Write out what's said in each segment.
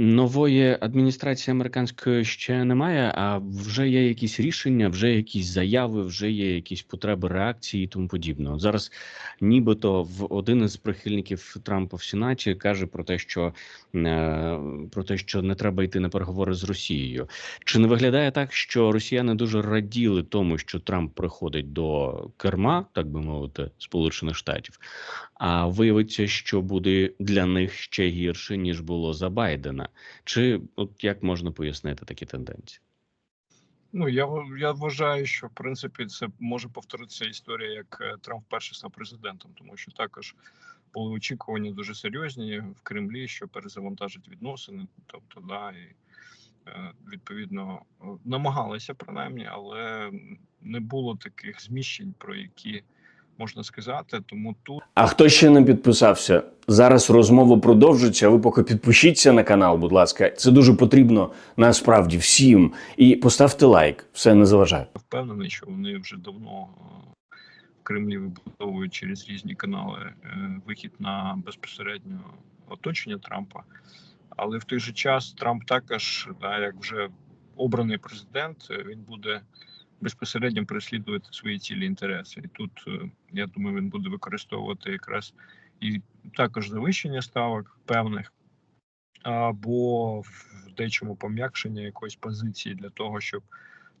нової адміністрації американської ще немає, а вже є якісь рішення, вже якісь заяви, вже є якісь потреби реакції і тому подібного. Зараз, нібито, в один із прихильників Трампа в Сенаті каже про те, що е, про те, що не треба йти на переговори з Росією. Чи не виглядає так, що росіяни дуже раділи тому, що Трамп приходить до керма, так би мовити, Сполучених Штатів? А виявиться, що буде для них ще гірше ніж було за Байдена. Чи от як можна пояснити такі тенденції? Ну я я вважаю, що в принципі це може повторитися історія, як е, Трамп перший став президентом, тому що також були очікування дуже серйозні в Кремлі, що перезавантажить відносини. Тобто, да, і е, відповідно е, намагалися принаймні, але не було таких зміщень, про які можна сказати. Тому тут А хто ще не підписався? Зараз розмова продовжиться. Ви поки підпишіться на канал, будь ласка. Це дуже потрібно насправді всім. І поставте лайк, все не заважає. впевнений, що вони вже давно е, в Кремлі вибудовують через різні канали е, вихід на безпосередньо оточення Трампа. Але в той же час Трамп також, да, як вже обраний президент, е, він буде безпосередньо переслідувати свої цілі інтереси. І тут е, я думаю, він буде використовувати якраз і також завищення ставок певних. Або в дечому пом'якшення якоїсь позиції для того, щоб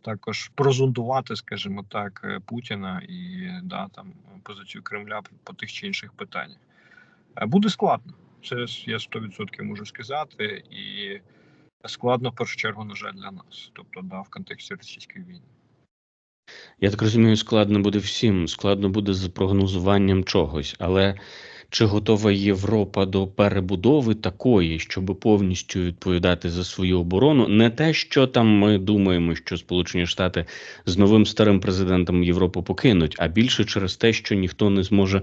також прозондувати, скажімо так, е, Путіна і да, там позицію Кремля по тих чи інших питаннях. Е, Буде складно. Це я 100% можу сказати, і складно в першу чергу, на жаль, для нас, тобто да, в контексті російської війни. Я так розумію, складно буде всім. Складно буде з прогнозуванням чогось, але чи готова Європа до перебудови такої, щоб повністю відповідати за свою оборону? Не те, що там ми думаємо, що Сполучені Штати з новим старим президентом Європу покинуть, а більше через те, що ніхто не зможе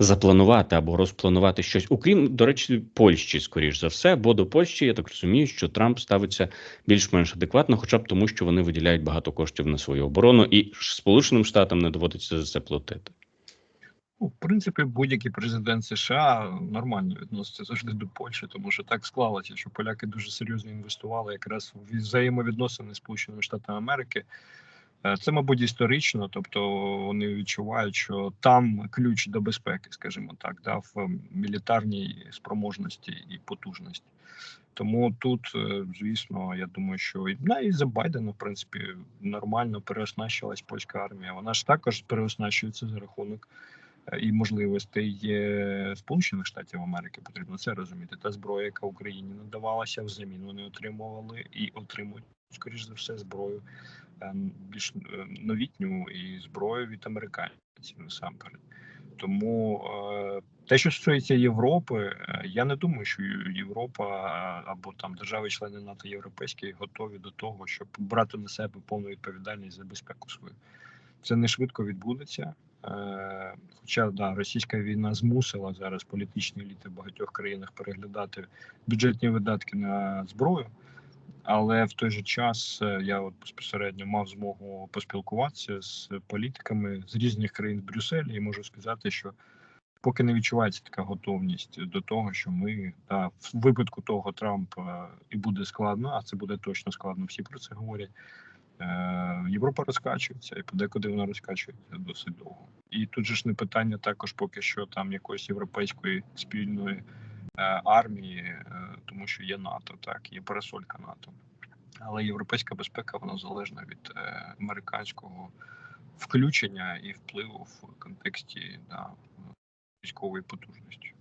запланувати або розпланувати щось, окрім до речі, Польщі, скоріш за все, бо до Польщі я так розумію, що Трамп ставиться більш-менш адекватно, хоча б тому, що вони виділяють багато коштів на свою оборону, і Сполученим Штатам не доводиться за це платити. Ну, в принципі, будь-який президент США нормально відноситься завжди до Польщі, тому що так склалося, що поляки дуже серйозно інвестували якраз в взаємовідносини з Сполученими Штатами Америки. Е, Це, мабуть, історично, тобто вони відчувають, що там ключ до безпеки, скажімо так, да, в мілітарній спроможності і потужності. Тому тут, е, звісно, я думаю, що і да, і за Байдена, в принципі, нормально переоснащилась польська армія. Вона ж також переоснащується за рахунок е, і можливостей Сполучених Штатів Америки. Потрібно це розуміти. Та зброя, яка Україні надавалася, взамін вони отримували і отримують, скоріш за все, зброю е, більш е, новітню і зброю від американців насамперед. Тому е, те, що стосується Європи, е, я не думаю, що Європа е, або там держави-члени НАТО європейські готові до того, щоб брати на себе повну відповідальність за безпеку свою. Це не швидко відбудеться. Хоча да, російська війна змусила зараз політичні еліти в багатьох країнах переглядати бюджетні видатки на зброю. Але в той же час е, я от безпосередньо мав змогу поспілкуватися з політиками з різних країн в Брюсселі, і можу сказати, що поки не відчувається така готовність до того, що ми да, в випадку того Трампа і буде складно, а це буде точно складно. Всі про це говорять. Е, Європа розкачується, і подекуди вона розкачується досить довго. І тут же ж не питання також поки що там якоїсь європейської спільної е, армії, е, тому що є НАТО, так є парасолька НАТО. Але європейська безпека вона залежна від е, американського включення і впливу в контексті да, військової потужності.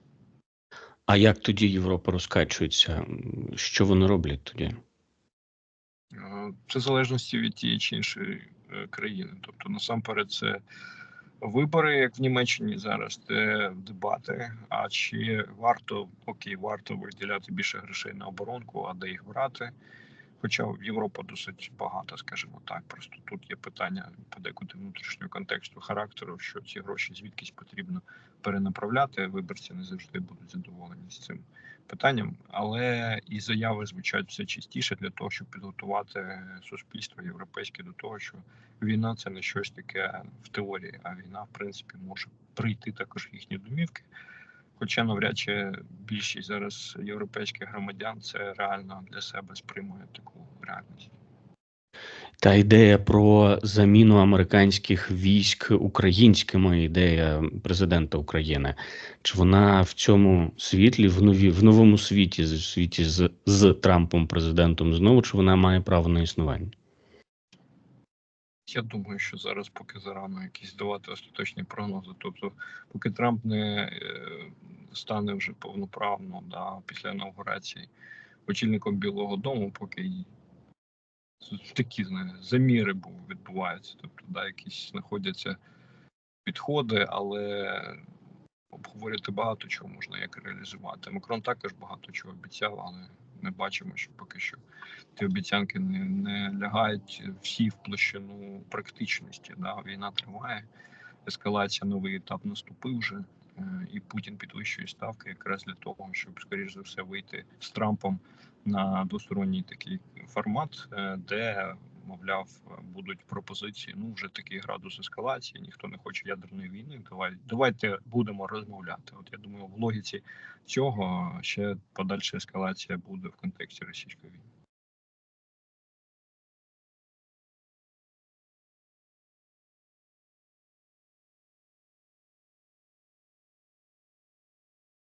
А як тоді Європа розкачується? Що вони роблять тоді? Е, Це в залежності від тієї чи іншої е, країни. Тобто, насамперед, це вибори, як в Німеччині зараз, це дебати. А чи варто окей, варто виділяти більше грошей на оборонку, а де їх брати? Хоча Європа досить багата, скажімо так. Просто тут є питання подекуди внутрішнього контексту характеру, що ці гроші звідкись потрібно перенаправляти. Виборці не завжди будуть задоволені з цим питанням, але і заяви звучать все частіше для того, щоб підготувати суспільство європейське до того, що війна це не щось таке в теорії, а війна, в принципі, може прийти також в їхні домівки. Хоча навряд чи більшість зараз європейських громадян це реально для себе сприймає таку реальність. Та ідея про заміну американських військ українськими ідея президента України. Чи вона в цьому світлі, в нові в новому світі, з світі з, з Трампом президентом знову, чи вона має право на існування? Я думаю, що зараз поки зарано якісь давати остаточні прогнози. Тобто, поки Трамп не е, стане вже повноправно да, після інаугурації очільником Білого Дому, поки такі знає, заміри відбуваються. Тобто, да, якісь знаходяться підходи, але обговорити багато чого можна як реалізувати. Макрон також багато чого обіцяв, але ми бачимо, що поки що ті обіцянки не, не лягають всі в площину практичності. Да? Війна триває, ескалація, новий етап наступив вже, е, і Путін підвищує ставки якраз для того, щоб, скоріш за все, вийти з Трампом на двосторонній такий формат, е, де, мовляв, будуть пропозиції. Ну, вже такий градус ескалації, ніхто не хоче ядерної війни. Давай, давайте будемо розмовляти. От я думаю, в логіці цього ще подальша ескалація буде в контексті російської війни.